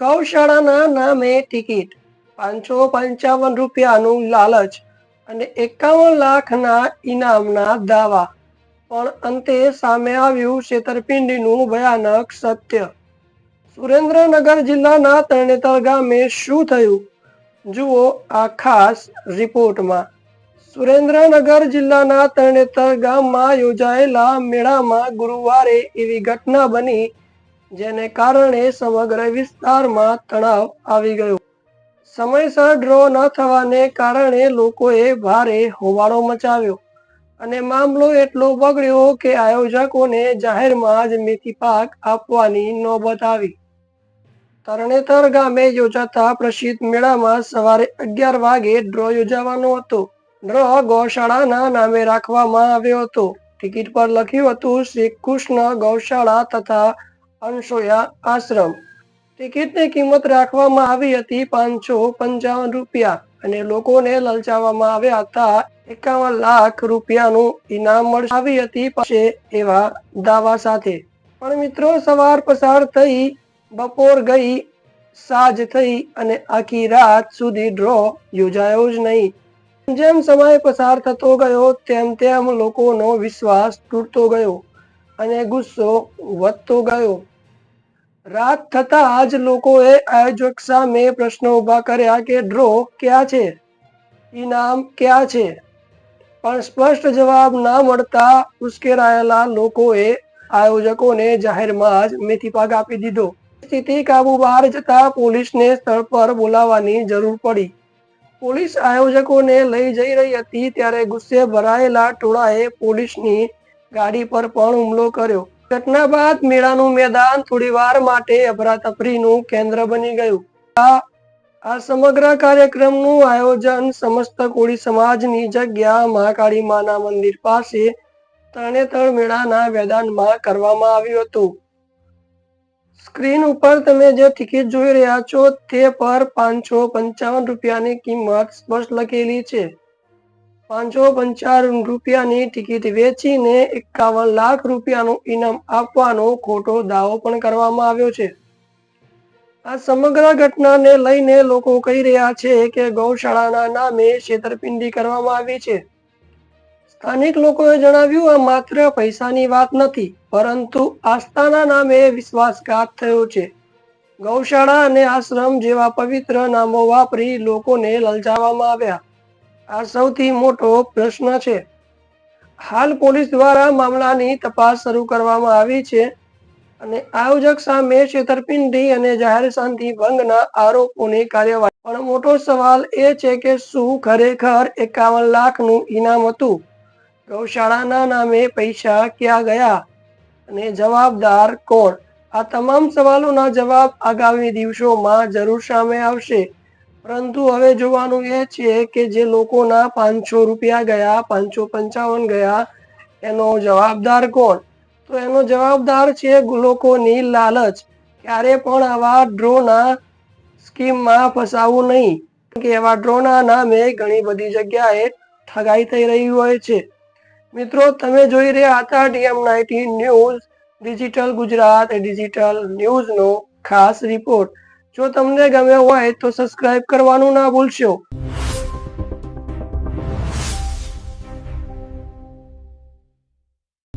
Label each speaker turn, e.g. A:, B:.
A: ગૌશાળાના નામે ટિકિટ. પાંચસો પંચાવન રૂપિયાનું લાલચ અને એકાવન લાખના ઇનામના દાવા. પણ અંતે સામે આવ્યું છેતરપિંડીનું ભયાનક સત્ય. સુરેન્દ્રનગર જિલ્લાના તરણેતર ગામે શું થયું? જુઓ આ ખાસ રિપોર્ટમાં. સુરેન્દ્રનગર જિલ્લાના તરણેતર ગામમાં યોજાયેલા મેળામાં ગુરુવારે એવી ઘટના બની જેને કારણે સમગ્ર વિસ્તારમાં તણાવ આવી ગયો. સમયસર ડ્રો ન થવાને કારણે લોકોએ ભારે હોબાળો મચાવ્યો અને મામલો એટલો બગડ્યો કે આયોજકોને જાહેરમાં જ મેથી પાક આપવાની નોબત આવી. તરણેતર ગામે યોજાતા પ્રસિદ્ધ મેળામાં સવારે અગિયાર વાગે ડ્રો યોજાવાનો હતો. ડ્રો ગૌશાળાના નામે રાખવામાં આવ્યો હતો. ટિકિટ પર લખ્યું હતું, શ્રી કૃષ્ણ ગૌશાળા તથા અનસોયા આશ્રમ. ટિકિટની કિંમત રાખવામાં આવી હતી પાંચસો પંચાવન રૂપિયા અને લોકોને લલચાવવામાં આવ્યા હતા એકાવન લાખ રૂપિયાનું ઇનામ મળી આવી હતી પાસે એવા દાવા સાથે. પણ મિત્રો, સવાર પસાર થઈ, બપોર ગઈ, સાજ થઈ અને આખી રાત સુધી ડ્રો યોજાયો જ નહીં. જેમ સમય પસાર થતો ગયો, તેમ તેમ લોકોનો વિશ્વાસ તૂટતો ગયો અને ગુસ્સો વધતો ગયો. રાત થતા જ લોકોએ આયોજક સામે પ્રશ્નો ઊભા કર્યા કે, ડ્રો, ક્યાં છે? ઇનામ ક્યાં છે? પણ સ્પષ્ટ જવાબ ના મળતા ઉશ્કેરાયેલા લોકોએ આયોજકોને જાહેરમાં જ મેથી પાક આપી દીધો. સ્થિતિ કાબુ બહાર જતા પોલીસને સ્થળ પર બોલાવવાની જરૂર પડી. પોલીસ આયોજકોને લઈ જઈ રહી હતી ત્યારે ગુસ્સે ભરાયેલા ટોળાએ પોલીસની ગાડી પર પણ હુમલો કર્યો. ઘટના બાદ મેળાનું મેદાન થોડી વાર માટે અફરાતફરીનું કેન્દ્ર બની ગયું. આ સમગ્ર કાર્યક્રમનું આયોજન સમસ્ત કોળી સમાજની જગ્યા મહાકાળી માના મંદિર પાસે તરણેતર મેળાના મેદાનમાં કરવામાં આવ્યું હતું. સ્ક્રીન ઉપર તમે જે ટિકિટ જોઈ રહ્યા છો તે પર પાંચસો પંચાવન રૂપિયાની કિંમત સ્પષ્ટ લખેલી છે. પાંચસો પંચાવન રૂપિયાની ટિકિટ વેચીને એકાવન લાખ રૂપિયાનું ઇનામ આપવાનો ખોટો દાવો પણ કરવામાં આવ્યો છે. આ સમગ્ર ઘટનાને લઈને લોકો કહી રહ્યા છે કે ગૌશાળાના નામે છેતરપિંડી કરવામાં આવી છે. સ્થાનિક લોકોએ જણાવ્યું, આ માત્ર પૈસાની વાત નથી, પરંતુ આસ્થાના નામે વિશ્વાસઘાત થયો છે. ગૌશાળા અને આશ્રમ જેવા પવિત્ર નામો વાપરી લોકોને લલચાવવામાં આવ્યા. આ સૌથી મોટો પ્રશ્ન છે. હાલ પોલીસ દ્વારા મામલાની તપાસ શરૂ કરવામાં આવી છે અને આયોજક સામે છેતરપિંડી અને જાહેર શાંતિ ભંગના આરોપોની કાર્યવાહી. પણ મોટો સવાલ એ છે કે શું ખરેખર એકાવન લાખનું ઇનામ હતું? ગૌશાળાના નામે પૈસા ક્યાં ગયા? અને જવાબદાર કોણ? આ તમામ સવાલોના જવાબ આગામી દિવસોમાં જરૂર સામે આવશે. પરંતુ હવે જોવાનું એ છે કે જે લોકોના પાંચસો રૂપિયા ગયા, પાંચસો પંચાવન ગયા, એનો જવાબદાર કોણ? તો એનો જવાબદાર છે લોકોની લાલચ. ક્યારે પણ આવા ડ્રોના સ્કીમમાં ફસાવું નહીં. કે એવા ડ્રોના નામે ઘણી બધી જગ્યાએ ઠગાઈ થઈ રહી હોય છે. મિત્રો, તમે જોઈ રહ્યા હતા DM nineteen news, digital Gujarat, digital ન્યૂઝનો ખાસ રિપોર્ટ. જો તમને ગમ્યો હોય તો સબસ્ક્રાઇબ કરવાનું ના ભૂલશો.